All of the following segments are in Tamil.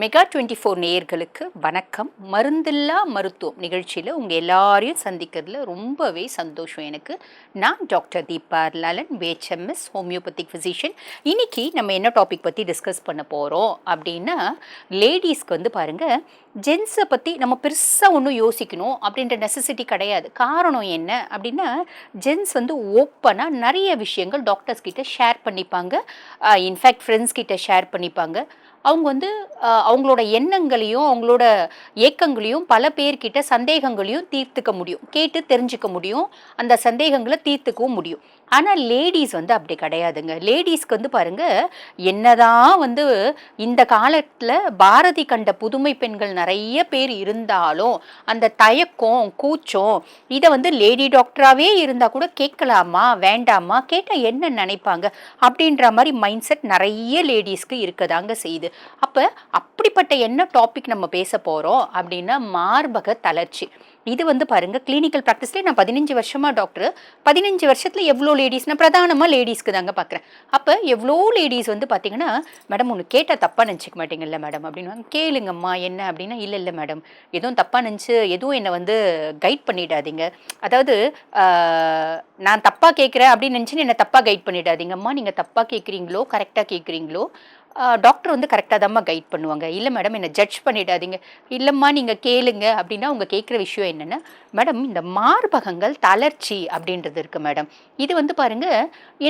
மெகா டுவெண்ட்டி ஃபோர் நேயர்களுக்கு வணக்கம். மருந்தில்லா மருத்துவம் நிகழ்ச்சியில் உங்கள் எல்லாரையும் சந்திக்கிறதுல ரொம்பவே சந்தோஷம் எனக்கு. நான் டாக்டர் தீபா லலன் வேச்எம்எஸ் ஹோமியோபதிக் ஃபிசிஷியன் இன்னைக்கு நம்ம என்ன டாபிக் பற்றி டிஸ்கஸ் பண்ண போகிறோம் அப்படின்னா லேடிஸ்க்கு வந்து பாருங்கள் ஜென்ஸை பற்றி நம்ம பெருசாக ஒன்றும் யோசிக்கணும் அப்படின்ற நெசசிட்டி கிடையாது. காரணம் என்ன அப்படின்னா ஜென்ஸ் வந்து ஓப்பனாக நிறைய விஷயங்கள் டாக்டர்ஸ் கிட்ட ஷேர் பண்ணிப்பாங்க. இன்ஃபேக்ட் ஃப்ரெண்ட்ஸ் கிட்ட ஷேர் பண்ணிப்பாங்க. அவங்க வந்து அவங்களோட எண்ணங்களையும் அவங்களோட ஏக்கங்களையும் பல பேர்கிட்ட சந்தேகங்களையும் தீர்த்துக்க முடியும். கேட்டு தெரிஞ்சுக்க முடியும். அந்த சந்தேகங்களை தீர்த்துக்கவும் முடியும். ஆனால் லேடிஸ் வந்து அப்படி கிடையாதுங்க. லேடிஸ்க்கு வந்து பாருங்க என்னதான் வந்து இந்த காலத்தில் பாரதி கண்ட புதுமை பெண்கள் நிறைய பேர் இருந்தாலும் அந்த தயக்கம் கூச்சம் இதை வந்து லேடி டாக்டராகவே இருந்தால் கூட கேட்கலாமா வேண்டாமா கேட்டால் என்ன நினைப்பாங்க அப்படின்ற மாதிரி மைண்ட் செட் நிறைய லேடிஸ்க்கு இருக்கதாங்க செய்யுது. அப்போ அப்படிப்பட்ட என்ன டாபிக் நம்ம பேச போகிறோம் அப்படின்னா மார்பக தளர்ச்சி. இது வந்து பாருங்கள் கிளினிக்கல் ப்ராக்டிஸ்லேயே நான் பதினஞ்சு வருஷமாக டாக்டர் பதினஞ்சு வருஷத்தில் எவ்வளோ லேடிஸ் நான் பிரதானமாக லேடிஸ்க்கு தாங்க பார்க்குறேன் அப்போ எவ்வளோ லேடிஸ் வந்து பார்த்தீங்கன்னா மேடம் ஒன்று கேட்டால் தப்பாக நினச்சிக்க மாட்டீங்கல்ல மேடம்? அப்படின்னு கேளுங்கம்மா என்ன? அப்படின்னா இல்லை இல்லை மேடம் எதுவும் தப்பாக நினச்சி எதுவும் என்னை வந்து கைட் பண்ணிடாதீங்க. அதாவது நான் தப்பாக கேட்குறேன் அப்படின்னு நினச்சின்னு என்னை தப்பாக கைட் பண்ணிடாதீங்கம்மா. நீங்கள் தப்பாக கேட்குறீங்களோ கரெக்டாக கேட்குறீங்களோ டாக்டர் வந்து கரெக்டாக தான்மா கைட் பண்ணுவாங்க. இல்லை மேடம் என்னை ஜட்ஜ் பண்ணிடாதீங்க. இல்லைம்மா நீங்கள் கேளுங்க அப்படின்னா அவங்க கேட்குற விஷயம் என்னென்னா மேடம் இந்த மார்பகங்கள் தளர்ச்சி அப்படின்றது இருக்குது மேடம் இது வந்து பாருங்க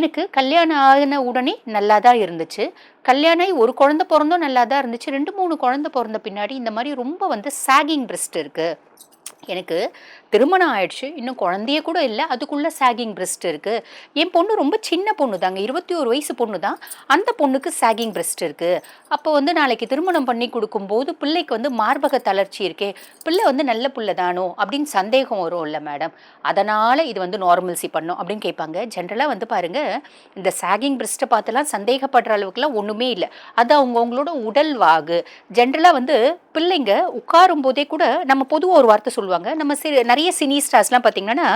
எனக்கு கல்யாணம் ஆகின உடனே நல்லா தான் இருந்துச்சு. கல்யாணம் ஆகி ஒரு குழந்த பிறந்தும் நல்லா தான் இருந்துச்சு. ரெண்டு மூணு குழந்த பிறந்த பின்னாடி இந்த மாதிரி ரொம்ப வந்து சாகிங் பிரஸ்ட் இருக்குது எனக்கு திருமணம் ஆயிடுச்சு. இன்னும் குழந்தைய கூட இல்லை. அதுக்குள்ளே சாகிங் பிரஸ்ட் இருக்குது என் பொண்ணு ரொம்ப சின்ன பொண்ணு தாங்க. இருபத்தி ஒரு வயசு பொண்ணு தான். அந்த பொண்ணுக்கு சாகிங் பிரஸ்ட் இருக்குது அப்போ வந்து நாளைக்கு திருமணம் பண்ணி கொடுக்கும்போது பிள்ளைக்கு வந்து மார்பக தளர்ச்சி இருக்கே. பிள்ளை வந்து நல்ல பிள்ளை தானோ? அப்படின்னு சந்தேகம் வரும் இல்லை மேடம் அதனால் இது வந்து நார்மல்சி பண்ணும் அப்படின்னு கேட்பாங்க. ஜென்ரலாக வந்து பாருங்கள் இந்த சாகிங் பிரஸ்ட்டை பார்த்துலாம் சந்தேகப்படுற அளவுக்குலாம் ஒன்றுமே இல்லை. அது அவங்கவுங்களோட உடல் வாகு. ஜென்ரலாக வந்து பிள்ளைங்க உட்காரும் போதே கூட நம்ம பொதுவாக ஒரு வார்த்தை சொல்லுவாங்க. நம்ம சிறு நிறைய நிறைய சினி ஸ்டார்ஸ்லாம் பார்த்தீங்கன்னா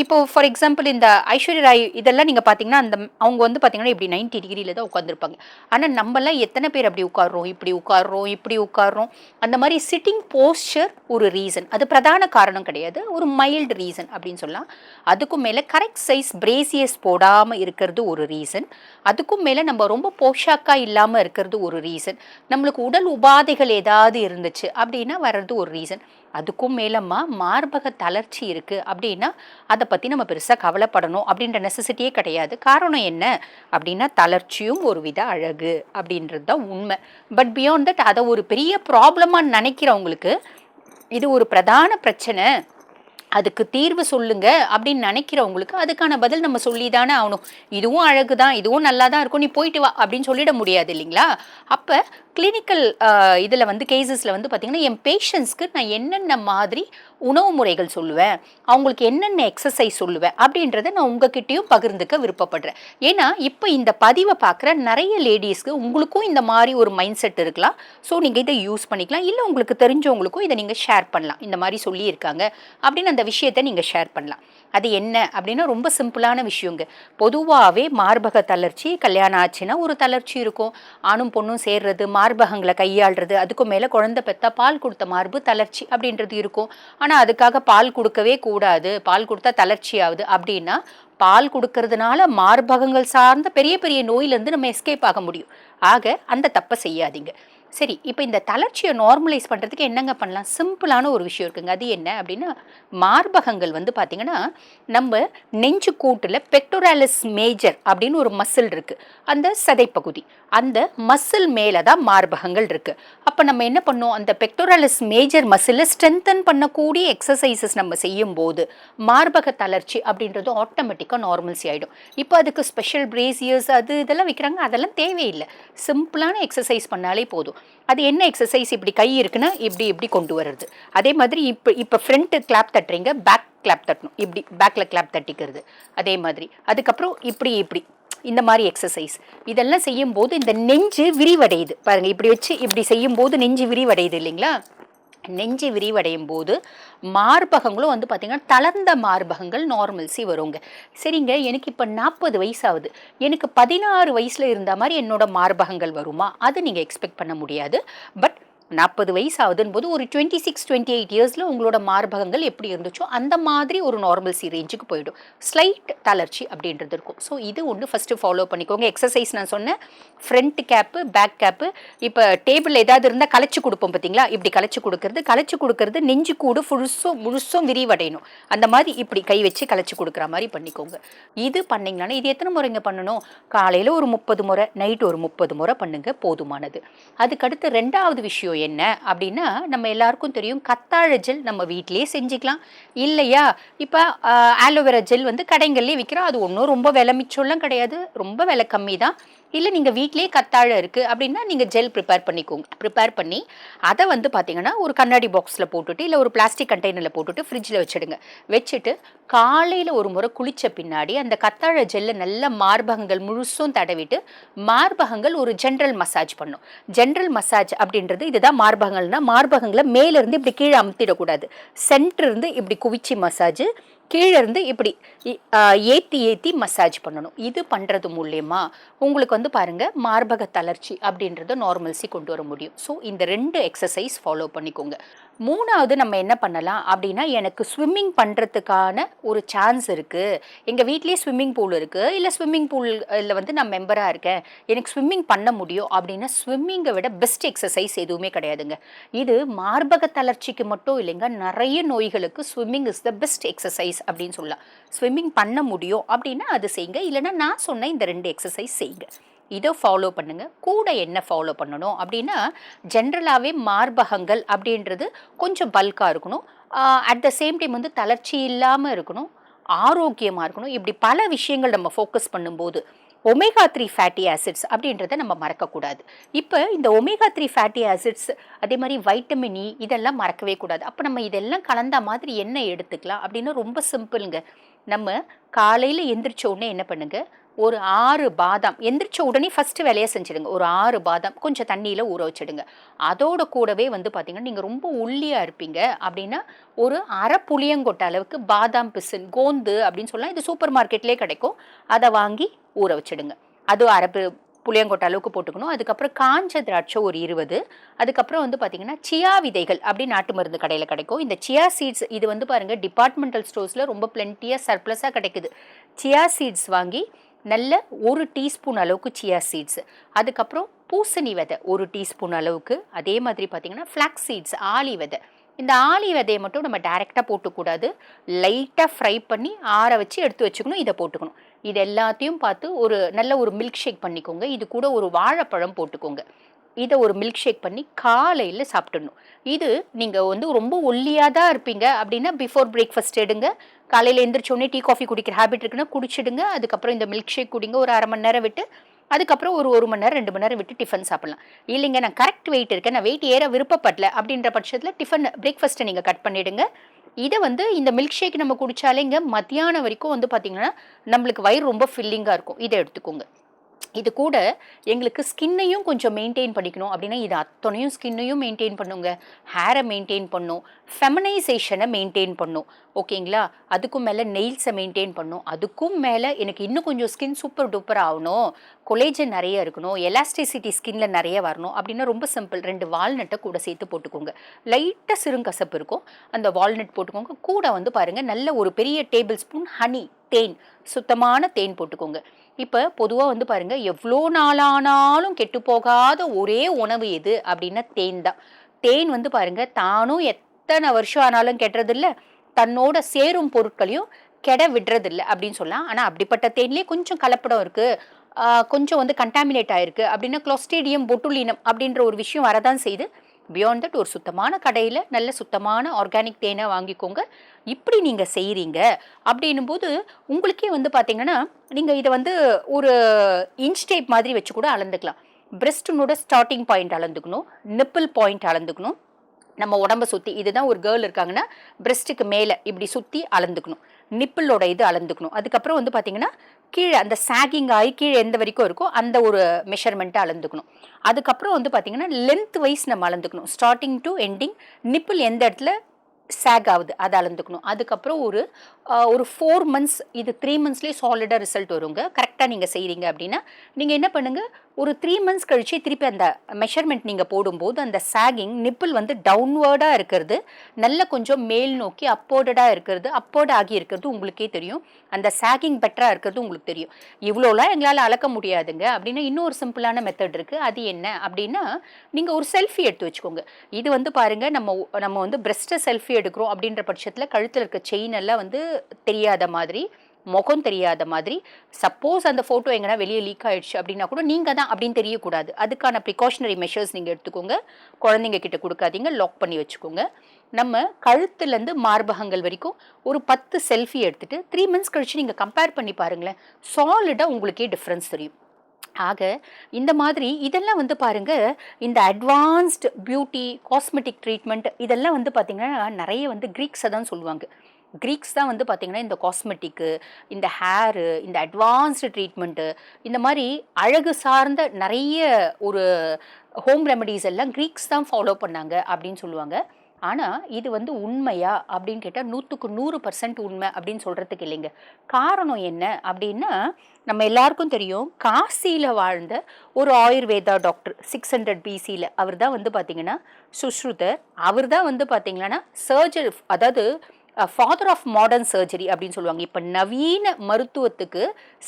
இப்போ ஃபார் எக்ஸாம்பிள் இந்த ஐஸ்வர்யா ராய் இதெல்லாம் நீங்கள் பார்த்தீங்கன்னா அந்த அவங்க வந்து பார்த்தீங்கன்னா இப்படி 90 டிகிரியில் தான் உட்காந்துருப்பாங்க ஆனால் நம்மலாம் எத்தனை பேர் அப்படி உட்கார்றோம் இப்படி உட்கார்றோம் இப்படி உட்கார்றோம்? அந்த மாதிரி சிட்டிங் போஸ்டர் ஒரு ரீசன் அது பிரதான காரணம் கிடையாது. ஒரு மைல்டு ரீசன் அப்படின்னு சொல்லலாம். அதுக்கும் மேலே கரெக்ட் சைஸ் பிரேசியஸ் போடாமல் இருக்கிறது ஒரு ரீசன் அதுக்கும் மேலே நம்ம ரொம்ப போஷாக்காக இல்லாமல் இருக்கிறது ஒரு ரீசன் நம்மளுக்கு உடல் உபாதைகள் ஏதாவது இருந்துச்சு அப்படின்னா வர்றது ஒரு ரீசன் அதுக்கும் மேலம்மா மார்பக தளர்ச்சி இருக்குது அப்படின்னா அதை பற்றி நம்ம பெருசாக கவலைப்படணும் அப்படின்ற நெசசிட்டியே கிடையாது. காரணம் என்ன? அப்படின்னா தளர்ச்சியும் ஒரு வித அழகு அப்படின்றது தான் உண்மை. பட் பியாண்ட் தட் அதை ஒரு பெரிய ப்ராப்ளமாக நினைக்கிறவங்களுக்கு இது ஒரு பிரதான பிரச்சனை. அதுக்கு தீர்வு சொல்லுங்க அப்படின்னு நினைக்கிறவங்களுக்கு அதுக்கான பதில் நம்ம சொல்லி தானே ஆகணும். இதுவும் அழகு தான் இதுவும் நல்லா தான் இருக்கும் நீ போயிட்டு வா அப்படின்னு சொல்லிட முடியாது இல்லைங்களா? அப்போ கிளினிக்கல் இதில் வந்து கேசஸில் வந்து பார்த்திங்கன்னா என் பேஷண்ட்ஸ்க்கு நான் என்னென்ன மாதிரி உணவு முறைகள் சொல்லுவேன் அவங்களுக்கு என்னென்ன எக்ஸசைஸ் சொல்லுவேன் அப்படின்றத நான் உங்ககிட்டயும் பகிர்ந்துக்க விருப்பப்படுறேன். ஏன்னா இப்போ இந்த பதிவை பார்க்குற நிறைய லேடிஸ்க்கு உங்களுக்கும் இந்த மாதிரி ஒரு மைண்ட் செட் இருக்கலாம். ஸோ நீங்கள் இதை யூஸ் பண்ணிக்கலாம். இல்லை உங்களுக்கு தெரிஞ்சவங்களுக்கும் இதை நீங்கள் ஷேர் பண்ணலாம். இந்த மாதிரி சொல்லியிருக்காங்க அப்படின்னு அந்த விஷயத்தை நீங்கள் ஷேர் பண்ணலாம். அது என்ன அப்படின்னா ரொம்ப சிம்பிளான விஷயங்க. பொதுவாகவே மார்பக தளர்ச்சி கல்யாணம் ஆச்சுன்னா ஒரு தளர்ச்சி இருக்கும். ஆணும் பொண்ணும் சேர்றது மார்பகங்களை கையாளுறது அதுக்கும் மேலே குழந்தை பெத்தா பால் கொடுத்த மார்பு தளர்ச்சி அப்படின்றது இருக்கும். ஆனால் அதுக்காக பால் கொடுக்கவே கூடாது. பால் கொடுத்தா தளர்ச்சி ஆகுது அப்படின்னா பால் கொடுக்கறதுனால மார்பகங்கள் சார்ந்த பெரிய பெரிய நோயிலேருந்து நம்ம எஸ்கேப் ஆக முடியும். ஆக அந்த தப்பை செய்யாதீங்க. சரி இப்போ இந்த தளர்ச்சியை நார்மலைஸ் பண்ணுறதுக்கு என்னங்க பண்ணலாம்? சிம்பிளான ஒரு விஷயம் இருக்குங்க. அது என்ன அப்படின்னா மார்பகங்கள் வந்து பார்த்திங்கன்னா நம்ம நெஞ்சு கூட்டில் பெக்டோராலிஸ் மேஜர் அப்படின்னு ஒரு மசில் இருக்குது அந்த சதைப்பகுதி. அந்த மசில் மேலே தான் மார்பகங்கள் இருக்குது அப்போ நம்ம என்ன பண்ணோம்? அந்த பெக்டோராலிஸ் மேஜர் மசிலை ஸ்ட்ரென்தன் பண்ணக்கூடிய எக்ஸசைசஸ் நம்ம செய்யும்போது மார்பக தளர்ச்சி அப்படின்றது ஆட்டோமேட்டிக்காக நார்மல்சி ஆகிடும் இப்போ அதுக்கு ஸ்பெஷல் பிரேசியர்ஸ் அது இதெல்லாம் வைக்கிறாங்க. அதெல்லாம் தேவையில்லை. சிம்பிளான எக்ஸசைஸ் பண்ணாலே போதும். அது என்ன எக்ஸசைஸ் இப்படி கை இருக்குன்னா இப்படி இப்படி கொண்டு வர்றது. அதே மாதிரி இப்போ இப்போ ஃப்ரண்ட்டு கிளாப் தட்டுறீங்க பேக் கிளாப் தட்டணும். இப்படி பேக்கில் கிளாப் தட்டிக்கிறது. அதே மாதிரி. அதுக்கப்புறம் இப்படி இப்படி. இந்த மாதிரி எக்ஸசைஸ் இதெல்லாம் செய்யும்போது இந்த நெஞ்சு விரிவடையுது. பாருங்கள் இப்படி வச்சு இப்படி செய்யும்போது நெஞ்சு விரிவடையுது இல்லைங்களா? நெஞ்சு விரிவடையும் போது மார்பகங்களும் வந்து பார்த்திங்கன்னா தளர்ந்த மார்பகங்கள் நார்மல்சி வருங்க. சரிங்க எனக்கு இப்போ நாற்பது வயசாகுது. எனக்கு பதினாறு வயசில் இருந்த மாதிரி என்னோட மார்பகங்கள் வருமா? அது நீங்கள் எக்ஸ்பெக்ட் பண்ண முடியாது. பட் நாற்பது வயசு ஆகுதுன்னு போது ஒரு டுவெண்ட்டி சிக்ஸ் டுவெண்ட்டி எயிட் இயர்ஸில் உங்களோட மார்பகங்கள் எப்படி இருந்துச்சோ அந்த மாதிரி ஒரு நார்மல்சி ரேஞ்சுக்கு போயிடும். ஸ்லைட் தளர்ச்சி அப்படின்றது இருக்கும். ஸோ இது ஒன்று ஃபஸ்ட்டு ஃபாலோ பண்ணிக்கோங்க. எக்ஸசைஸ் நான் சொன்னேன். ஃப்ரண்ட் கேப்பு பேக் கேப்பு இப்போ டேபிள் ஏதாவது இருந்தால் கலைச்சி கொடுப்போம் பார்த்தீங்களா இப்படி கலைச்சி கொடுக்கறது கலைச்சி கொடுக்கறது நெஞ்சு கூடு முழுசும் முழுசும் விரிவடையணும். அந்த மாதிரி இப்படி கை வச்சு கலைச்சி கொடுக்குற மாதிரி பண்ணிக்கோங்க. இது பண்ணிங்கன்னா இது எத்தனை முறைங்க பண்ணணும்? காலையில் ஒரு முப்பது முறை நைட் ஒரு முப்பது முறை பண்ணுங்க போதுமானது. அதுக்கடுத்து ரெண்டாவது விஷயம் என்ன அப்படின்னா நம்ம எல்லாருக்கும் தெரியும் கத்தாழை ஜெல் நம்ம வீட்டிலேயே செஞ்சுக்கலாம். இல்லையா? இப்போ ஆலோவேரா ஜெல் வந்து கடைங்கள்லேயே விற்கிறோம் அது ஒன்றும் ரொம்ப விலை மிச்சம்லாம் கிடையாது. ரொம்ப விலை கம்மி தான். இல்லை நீங்கள் வீட்டிலேயே கத்தாழை இருக்குது அப்படின்னா நீங்கள் ஜெல் ப்ரிப்பேர் பண்ணிக்கோங்க. ப்ரிப்பேர் பண்ணி அதை வந்து பார்த்தீங்கன்னா ஒரு கண்ணாடி பாக்ஸில் போட்டுட்டு இல்லை ஒரு பிளாஸ்டிக் கண்டெய்னரில் போட்டுட்டு ஃப்ரிட்ஜில் வச்சுடுங்க. வச்சுட்டு காலையில் ஒரு முறை குளித்த பின்னாடி அந்த கத்தாழை ஜெல்லை நல்ல மார்பகங்கள் முழுசும் தடவிட்டு மார்பகங்கள் ஒரு ஜென்ரல் மசாஜ் பண்ணும். ஜென்ரல் மசாஜ் அப்படின்றது இது தான் மார்பகங்கள்னா மார்பகங்களை மேலேருந்து இப்படி கீழே அமுத்திடக்கூடாது. சென்டர் இருந்து இப்படி குவிச்சி மசாஜ் கீழே இருந்து இப்படி ஏற்றி ஏற்றி மசாஜ் பண்ணணும். இது பண்ணுறது மூலயமா உங்களுக்கு வந்து பாருங்கள் மார்பக தளர்ச்சி அப்படின்றத நார்மல்சி கொண்டு வர முடியும். ஸோ இந்த ரெண்டு எக்ஸசைஸ் ஃபாலோ பண்ணிக்கோங்க. மூணாவது நம்ம என்ன பண்ணலாம் அப்படின்னா எனக்கு ஸ்விம்மிங் பண்ணுறதுக்கான ஒரு சான்ஸ் இருக்குது எங்கள் வீட்லேயே ஸ்விம்மிங் பூல் இருக்குது இல்லை ஸ்விம்மிங் பூலில் வந்து நான் மெம்பராக இருக்கேன். எனக்கு ஸ்விம்மிங் பண்ண முடியும் அப்படின்னா ஸ்விம்மிங்கை விட பெஸ்ட் எக்ஸசைஸ் எதுவுமே கிடையாதுங்க. இது மார்பக தளர்ச்சிக்கு மட்டும் இல்லைங்க நிறைய நோய்களுக்கு swimming is the best exercise அப்படின்னு சொல்லலாம். ஸ்விம்மிங் பண்ண முடியும் அப்படின்னா அது செய்யுங்க. இல்லைன்னா நான் சொன்ன இந்த ரெண்டு எக்ஸசைஸ் செய்யுங்க. இதை ஃபாலோ பண்ணுங்கள் கூட என்ன ஃபாலோ பண்ணணும் அப்படின்னா ஜென்ரலாகவே மார்பகங்கள் அப்படின்றது கொஞ்சம் பல்காக இருக்கணும். அட் த சேம் டைம் வந்து தளர்ச்சி இல்லாமல் இருக்கணும். ஆரோக்கியமாக இருக்கணும். இப்படி பல விஷயங்கள் நம்ம ஃபோக்கஸ் பண்ணும்போது ஒமேகா த்ரீ ஃபேட்டி ஆசிட்ஸ் அப்படின்றத நம்ம மறக்கக்கூடாது. இப்போ இந்த ஒமேகா த்ரீ ஃபேட்டி ஆசிட்ஸ் அதே மாதிரி வைட்டமின் இ e இதெல்லாம் மறக்கவே கூடாது. அப்போ நம்ம இதெல்லாம் கலந்த மாதிரி என்ன எடுத்துக்கலாம் அப்படின்னா ரொம்ப சிம்பிளுங்க நம்ம காலையில் எந்திரிச்ச உடனே என்ன பண்ணுங்கள் ஒரு ஆறு பாதாம். எந்திரிச்ச உடனே ஃபஸ்ட்டு வேலையை செஞ்சுடுங்க. ஒரு ஆறு பாதாம். கொஞ்சம் தண்ணியில் ஊற வச்சுடுங்க. அதோட கூடவே வந்து பார்த்திங்கன்னா நீங்கள் ரொம்ப ஒல்லியாக இருப்பீங்க அப்படின்னா ஒரு அரை புளியங்கொட்ட அளவுக்கு பாதாம் பிசின் கோந்து அப்படின்னு சொல்லலாம். இது சூப்பர் மார்க்கெட்லேயே கிடைக்கும். அதை வாங்கி ஊற வச்சுடுங்க. அது அரை புளியங்கொட்டை அளவுக்கு போட்டுக்கணும். அதுக்கப்புறம் காஞ்ச திராட்சை ஒரு இருபது. அதுக்கப்புறம் வந்து பார்த்திங்கன்னா சியா விதைகள் அப்படி நாட்டு மருந்து கடையில் கிடைக்கும். இந்த சியா சீட்ஸ் இது வந்து பாருங்கள் டிபார்ட்மெண்டல் ஸ்டோர்ஸில் ரொம்ப பிளென்ட்டியாக சர்ப்ளஸாக கிடைக்குது. சியா சீட்ஸ் வாங்கி நல்ல ஒரு டீஸ்பூன் அளவுக்கு சியா சீட்ஸ் அதுக்கப்புறம் பூசணி விதை ஒரு டீஸ்பூன் அளவுக்கு. அதே மாதிரி பார்த்திங்கன்னா ஃப்ளாக்ஸ் சீட்ஸ் ஆலி விதை. இந்த ஆலி விதையை மட்டும் நம்ம டைரெக்டாக போட்டுக்கூடாது. லைட்டாக ஃப்ரை பண்ணி ஆற வச்சு எடுத்து வச்சுக்கணும் இதை போட்டுக்கணும். இது எல்லாத்தையும் பார்த்து ஒரு நல்ல ஒரு மில்க் ஷேக் பண்ணிக்கோங்க. இது கூட ஒரு வாழைப்பழம் போட்டுக்கோங்க. இதை ஒரு மில்க் ஷேக் பண்ணி காலையில் சாப்பிட்டுடணும். இது நீங்கள் வந்து ரொம்ப ஒல்லியாக தான் இருப்பீங்க. அப்படின்னா பிஃபோர் பிரேக்ஃபாஸ்ட் எடுங்க. காலையில் எந்திரிச்சோடனே டீ காஃபி குடிக்கிற ஹேபிட் இருக்குன்னா குடிச்சிடுங்க. அதுக்கப்புறம் இந்த மில்க் ஷேக் குடிங்க. ஒரு அரை மணி நேரம் விட்டு அதுக்கப்புறம் ஒரு ஒரு மணி நேரம் ரெண்டு மணி நேரம் விட்டு டிஃபன் சாப்பிடலாம். இல்லைங்க நான் கரெக்ட் வெயிட் இருக்கேன். நான் வெயிட் ஏற விருப்பப்படல அப்படின்ற பட்சத்தில் டிஃபன் பிரேக்ஃபாஸ்ட்டை நீங்கள் கட் பண்ணிவிடுங்க இதை வந்து இந்த மில்க் ஷேக் நம்ம குடித்தாலேங்க மத்தியானம் வரைக்கும் வந்து பார்த்திங்கன்னா நம்மளுக்கு வயிறு ரொம்ப ஃபில்லிங்காக இருக்கும். இதை எடுத்துக்கோங்க. இது கூட எங்களுக்கு ஸ்கின்னையும் கொஞ்சம் மெயின்டைன் பண்ணிக்கணும் அப்படின்னா இது அத்தனையும் ஸ்கின்னையும் மெயின்டைன் பண்ணுங்க. ஹேரை மெயின்டைன் பண்ணும். ஃபெமனைசேஷனை மெயின்டைன் பண்ணும். ஓகேங்களா அதுக்கும் மேலே நெயில்ஸை மெயின்டைன் பண்ணும். அதுக்கும் மேலே எனக்கு இன்னும் கொஞ்சம் ஸ்கின் சூப்பர் டூப்பர் ஆகணும். கொலேஜன் நிறைய இருக்கணும். எலாஸ்டிசிட்டி ஸ்கின்ல நிறைய வரணும். அப்படின்னா ரொம்ப சிம்பிள் ரெண்டு வால்நட்டை கூட சேர்த்து போட்டுக்கோங்க. லைட்டாக சிறுங்கசப்பு இருக்கும். அந்த வால்நட் போட்டுக்கோங்க. கூட வந்து பாருங்கள் நல்ல ஒரு பெரிய டேபிள் ஸ்பூன் ஹனி தேன். சுத்தமான தேன் போட்டுக்கோங்க. இப்போ பொதுவாக வந்து பாருங்கள் எவ்வளோ நாளானாலும் கெட்டு போகாத ஒரே உணவு எது அப்படின்னா தேன் தான். தேன் வந்து பாருங்கள் தானும் எத்தனை வருஷம் ஆனாலும் கெட்டுறதில்ல தன்னோட சேரும் பொருட்களையும் கெட விடுறதில்ல அப்படின்னு சொல்லலாம். ஆனால் அப்படிப்பட்ட தேன்லேயே கொஞ்சம் கலப்படம் இருக்குது கொஞ்சம் வந்து கண்டாமினேட் ஆயிருக்கு அப்படின்னா குளோஸ்டேடியம் பொட்டுலினம் அப்படின்ற ஒரு விஷயம் வரதான் செய்து பியாண்ட் தட் ஒரு சுத்தமான கடையில் நல்ல சுத்தமான ஆர்கானிக் தேனை வாங்கிக்கோங்க. இப்படி நீங்கள் செய்கிறீங்க அப்படின்னும் போது உங்களுக்கே வந்து பார்த்தீங்கன்னா நீங்கள் இதை வந்து ஒரு இன்ச் டேப் மாதிரி வச்சு கூட அளந்துக்கலாம். பிரெஸ்டினோட ஸ்டார்டிங் பாயிண்ட் அளந்துக்கணும் நிப்பிள் பாயிண்ட் அளந்துக்கணும். நம்ம உடம்பை சுற்றி இதுதான் ஒரு கேர்ள் இருக்காங்கன்னா பிரெஸ்ட்டுக்கு மேலே இப்படி சுற்றி அளந்துக்கணும். நிப்பிளோட இது அளந்துக்கணும். அதுக்கப்புறம் வந்து பார்த்தீங்கன்னா கீழே அந்த சாகிங் ஆகி கீழே எந்த வரைக்கும் இருக்கோ அந்த ஒரு மெஷர்மெண்ட்டை அளந்துக்கணும். அதுக்கப்புறம் வந்து பார்த்தீங்கன்னா லென்த் வைஸ் நம்ம அளந்துக்கணும். ஸ்டார்டிங் டு எண்டிங் நிப்பிள் எந்த இடத்துல சேக் ஆகுது அதை அளந்துக்கணும். அதுக்கப்புறம் ஒரு ஒரு ஃபோர் மந்த்ஸ் இது த்ரீ மந்த்ஸ்லேயே சாலிடாக ரிசல்ட் வருங்க. கரெக்டாக நீங்கள் செய்கிறீங்க அப்படின்னா நீங்கள் என்ன பண்ணுங்கள் ஒரு த்ரீ மந்த்ஸ் கழிச்சு திருப்பி அந்த மெஷர்மெண்ட் நீங்கள் போடும்போது அந்த சாகிங் நிப்பிள் வந்து டவுன்வேர்டாக இருக்கிறது. நல்ல கொஞ்சம் மேல் நோக்கி அப்போர்டடாக இருக்கிறது. அப்போர்ட் ஆகி இருக்கிறது உங்களுக்கே தெரியும். அந்த சாகிங் பெட்டராக இருக்கிறது உங்களுக்கு தெரியும். இவ்வளோலாம் எங்களால் அளக்க முடியாதுங்க. அப்படின்னா இன்னொரு சிம்பிளான மெத்தட் இருக்குது அது என்ன? அப்படின்னா நீங்கள் ஒரு செல்ஃபி எடுத்து வச்சுக்கோங்க. இது வந்து பாருங்கள் நம்ம நம்ம வந்து பிரஸ்ட்டை செல்ஃபி எடுக்கிறோம் அப்படின்ற பட்சத்தில் கழுத்தில் இருக்க செயின் எல்லாம் வந்து தெரியாத மாதிரி முகம் தெரியாத மாதிரி சப்போஸ் அந்த ஃபோட்டோ எங்கன்னா வெளியே லீக் ஆயிடுச்சு அப்படின்னா கூட நீங்கள் தான் அப்படின்னு தெரியக்கூடாது. அதுக்கான ப்ரிகாஷனரி மெஷர்ஸ் நீங்கள் எடுத்துக்கோங்க. குழந்தைங்க கிட்ட கொடுக்காதீங்க லாக் பண்ணி வச்சுக்கோங்க. நம்ம கழுத்துலேருந்து மார்பகங்கள் வரைக்கும் ஒரு பத்து செல்ஃபி எடுத்துகிட்டு த்ரீ மந்த்ஸ் கழிச்சு நீங்கள் கம்பேர் பண்ணி பாருங்களேன். சாலிடாக உங்களுக்கே டிஃப்ரென்ஸ் தெரியும். ஆக இந்த மாதிரி இதெல்லாம் வந்து பாருங்கள் இந்த அட்வான்ஸ்டு பியூட்டி காஸ்மெட்டிக் ட்ரீட்மெண்ட் இதெல்லாம் வந்து பார்த்திங்கன்னா நிறைய வந்து க்ரீக்ஸை தான் சொல்லுவாங்க. க்ரீக்ஸ் தான் வந்து பார்த்திங்கன்னா இந்த காஸ்மெட்டிக்கு இந்த ஹேரு இந்த அட்வான்ஸ்டு ட்ரீட்மெண்ட்டு இந்த மாதிரி அழகு சார்ந்த நிறைய ஒரு ஹோம் ரெமடிஸ் எல்லாம் க்ரீக்ஸ் தான் ஃபாலோ பண்ணாங்க அப்படின்னு சொல்லுவாங்க. ஆனால் இது வந்து உண்மையா அப்படின்னு கேட்டால் நூற்றுக்கு நூறு பர்சன்ட் உண்மை அப்படின்னு சொல்கிறதுக்கு இல்லைங்க. காரணம் என்ன அப்படின்னா நம்ம எல்லாருக்கும் தெரியும் காசியில் வாழ்ந்த ஒரு ஆயுர்வேதா டாக்டர் சிக்ஸ் ஹண்ட்ரட் பிசியில் அவர் தான் வந்து பார்த்திங்கன்னா சுஷ்ருதர் அவர் தான் வந்து பார்த்திங்கன்னா சர்ஜரி அதாவது ஃபாதர் ஆஃப் மாடர்ன் சர்ஜரி அப்படின்னு சொல்லுவாங்க. இப்போ நவீன மருத்துவத்துக்கு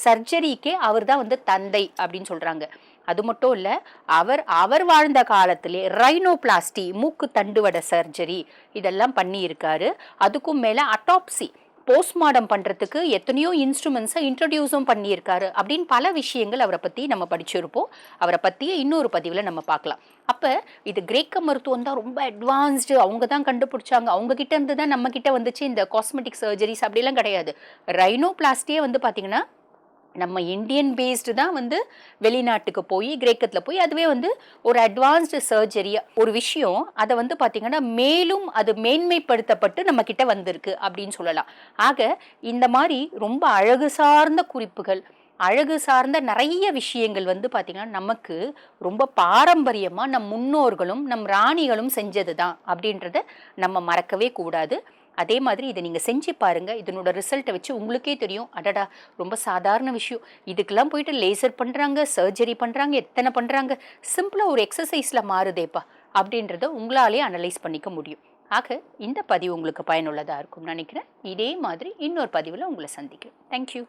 சர்ஜரிக்கே அவர் தான் வந்து தந்தை அப்படின்னு சொல்கிறாங்க அது மட்டும் இல்லை அவர் அவர் வாழ்ந்த காலத்திலே ரைனோபிளாஸ்டி மூக்கு தண்டுவட சர்ஜரி இதெல்லாம் பண்ணியிருக்காரு. அதுக்கும் மேலே அட்டாப்சி போஸ்ட்மார்டம் பண்ணுறதுக்கு எத்தனையோ இன்ஸ்ட்ருமெண்ட்ஸை இன்ட்ரடியூஸும் பண்ணியிருக்காரு. அப்படின்னு பல விஷயங்கள் அவரை பற்றி நம்ம படிச்சிருப்போம். அவரை பற்றியே இன்னொரு பதிவில் நம்ம பார்க்கலாம். அப்போ இது கிரேக்க மருத்துவம் தான் ரொம்ப அட்வான்ஸ்டு அவங்க தான் கண்டுபிடிச்சாங்க. அவங்க கிட்ட இருந்து தான் நம்ம கிட்ட வந்துச்சு இந்த காஸ்மெட்டிக் சர்ஜரிஸ் அப்படிலாம் கிடையாது. ரைனோபிளாஸ்டியே வந்து பார்த்திங்கன்னா நம்ம இந்தியன் பேஸ்டு தான் வந்து வெளிநாட்டுக்கு போய் கிரேக்கத்தில் போய் அதுவே வந்து ஒரு அட்வான்ஸ்டு சர்ஜரியாக ஒரு விஷயம். அதை வந்து பார்த்திங்கன்னா மேலும் அது மேன்மைப்படுத்தப்பட்டு நம்ம கிட்ட வந்திருக்கு அப்படின்னு சொல்லலாம். ஆக இந்த மாதிரி ரொம்ப அழகு சார்ந்த குறிப்புகள் அழகு சார்ந்த நிறைய விஷயங்கள் வந்து பார்த்திங்கன்னா நமக்கு ரொம்ப பாரம்பரியமாக நம் முன்னோர்களும் நம் ராணிகளும் செஞ்சது தான் அப்படின்றத நம்ம மறக்கவே கூடாது. அதே மாதிரி இதை நீங்கள் செஞ்சு பாருங்கள் இதனோட ரிசல்ட்டை வச்சு உங்களுக்கே தெரியும். அடடா ரொம்ப சாதாரண விஷயம். இதுக்கெல்லாம் போயிட்டு லேசர் பண்ணுறாங்க சர்ஜரி பண்ணுறாங்க எத்தனை பண்ணுறாங்க சிம்பிளாக ஒரு எக்ஸசைஸில் மாறுதேப்பா அப்படின்றத உங்களாலே அனலைஸ் பண்ணிக்க முடியும். ஆக இந்த பதிவு உங்களுக்கு பயனுள்ளதாக இருக்கும்னு நினைக்கிறேன். இதே மாதிரி இன்னொரு பதிவில் உங்களை சந்திக்கிறேன். தேங்க்யூ